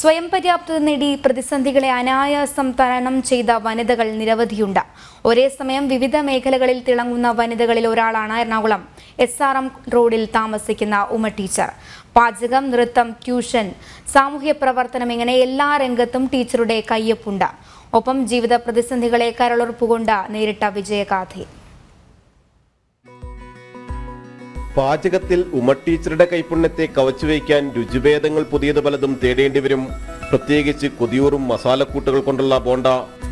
സ്വയം പര്യാപ്തത നേടി പ്രതിസന്ധികളെ അനായാസം തരണം ചെയ്ത വനിതകൾ നിരവധിയുണ്ട്. ഒരേ സമയം വിവിധ മേഖലകളിൽ തിളങ്ങുന്ന വനിതകളിൽ ഒരാളാണ് എറണാകുളം. എസ് ആർ എം റോഡിൽ താമസിക്കുന്ന ഉമ ടീച്ചർ. പാചകം നൃത്തം ട്യൂഷൻ സാമൂഹ്യ പ്രവർത്തനം ഇങ്ങനെ എല്ലാ രംഗത്തും ടീച്ചറുടെ കയ്യൊപ്പുണ്ട്. ഒപ്പം ജീവിത പ്രതിസന്ധികളെ കരളുറപ്പുകൊണ്ട് നേരിട്ട വിജയഗാഥയും പാചകത്തിൽ ഉമട്ടീച്ചറുടെ കൈപ്പുണ്യത്തെ കവച്ചുവയ്ക്കാൻ രുചിഭേദങ്ങൾ പുതിയത് പലതും തേടേണ്ടി വരും. പ്രത്യേകിച്ച് കൊതിയൂറും മസാലക്കൂട്ടുകൾ കൊണ്ടുള്ള ബോണ്ട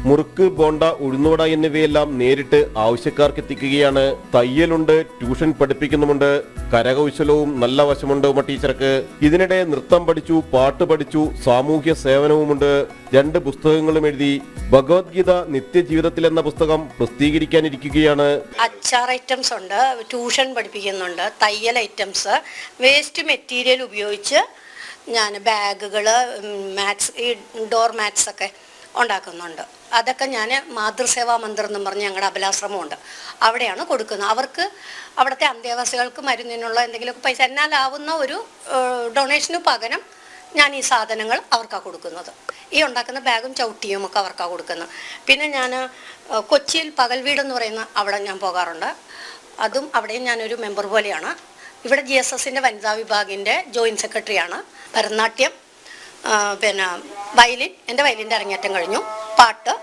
മുറുക്ക് ബോണ്ട ഉഴുന്നുവട എന്നിവയെല്ലാം നേരിട്ട് ആവശ്യക്കാർക്ക് എത്തിക്കുകയാണ് തയ്യലുണ്ട് ട്യൂഷൻ പഠിപ്പിക്കുന്നുമുണ്ട് കരകൗശലവും നല്ല വശമുണ്ട് ഉമ്മ ടീച്ചർക്ക്. ഇതിനിടെ നൃത്തം പഠിച്ചു പാട്ട് പഠിച്ചു സാമൂഹ്യ സേവനവുമുണ്ട്. രണ്ട് പുസ്തകങ്ങളും എഴുതി ഭഗവത്ഗീത നിത്യജീവിതത്തിൽ എന്ന പുസ്തകം പ്രസിദ്ധീകരിക്കാനിരിക്കുകയാണ്. അച്ചാർ ഐറ്റംസ് ഉണ്ട് ട്യൂഷൻ പഠിപ്പിക്കുന്നുണ്ട് തയ്യൽ ഐറ്റംസ് വേസ്റ്റ് മെറ്റീരിയൽ ഉപയോഗിച്ച് ഞാൻ ബാഗുകൾ മാറ്റ്സ് ഈ ഡോർ മാറ്റ്സ് ഒക്കെ ഉണ്ടാക്കുന്നുണ്ട്. അതൊക്കെ ഞാൻ മാതൃസേവാ മന്ദിർ എന്നും പറഞ്ഞ് ഞങ്ങളുടെ അബലാശ്രമമുണ്ട്. അവിടെയാണ് കൊടുക്കുന്നത്. അവർക്ക് അവിടുത്തെ അന്തേവാസികൾക്ക് മരുന്നിനുള്ള എന്തെങ്കിലുമൊക്കെ പൈസ എന്നാലാവുന്ന ഒരു ഡൊണേഷന് പകരം ഞാൻ ഈ സാധനങ്ങൾ അവർക്കാണ് കൊടുക്കുന്നത്. ഈ ഉണ്ടാക്കുന്ന ബാഗും ചവിട്ടിയും ഒക്കെ അവർക്കാണ് കൊടുക്കുന്നത്. പിന്നെ ഞാൻ കൊച്ചിയിൽ പകൽ വീടെന്ന് പറയുന്ന അവിടെ ഞാൻ പോകാറുണ്ട്. അതും അവിടെയും ഞാനൊരു മെമ്പർ പോലെയാണ്. ഇവിടെ ജി എസ് എസിന്റെ വനിതാ വിഭാഗിന്റെ ജോയിന്റ് സെക്രട്ടറിയാണ്. ഭരതനാട്യം പിന്നെ വയലിൻ എന്റെ വയലിന്റെ അരങ്ങേറ്റം കഴിഞ്ഞു. പാട്ട്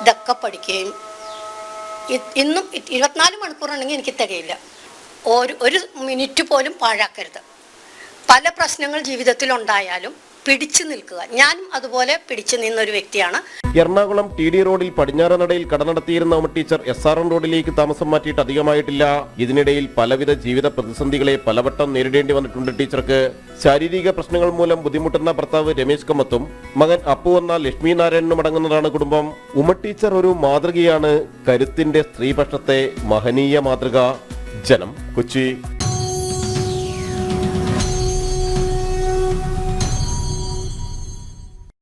ഇതൊക്കെ പഠിക്കുകയും ഇന്നും ഇരുപത്തിനാല് മണിക്കൂറുണ്ടെങ്കിൽ എനിക്ക് തികയില്ല. ഒരു ഒരു മിനിറ്റ് പോലും പാഴാക്കരുത്. പല പ്രശ്നങ്ങൾ ജീവിതത്തിൽ ഉണ്ടായാലും പിടിച്ചു നിൽക്കുക. ഞാനും അതുപോലെ പിടിച്ചു നിന്നൊരു വ്യക്തിയാണ്. എറണാകുളം ടി ഡി റോഡിൽ പടിഞ്ഞാറനടയിൽ കട നടത്തിയിരുന്ന Uma teacher S R M റോഡിലേക്ക് താമസം മാറ്റിയിട്ട് അധികമായിട്ടില്ല. ഇതിനിടയിൽ പലവിധ ജീവിത പ്രതിസന്ധികളെ പലവട്ടം നേരിടേണ്ടി വന്നിട്ടുണ്ട് ടീച്ചർക്ക്. ശാരീരിക പ്രശ്നങ്ങൾ മൂലം ബുദ്ധിമുട്ടുന്ന ഭർത്താവ് രമേശ് കമ്മത്തും മകൻ അപ്പു എന്ന ലക്ഷ്മി നാരായണനും അടങ്ങുന്നതാണ് കുടുംബം. ഉമ ടീച്ചർ ഒരു മാതൃകയാണ്. കരുത്തിന്റെ സ്ത്രീപക്ഷത്തെ മഹനീയ മാതൃക. ജനം കൊച്ചി.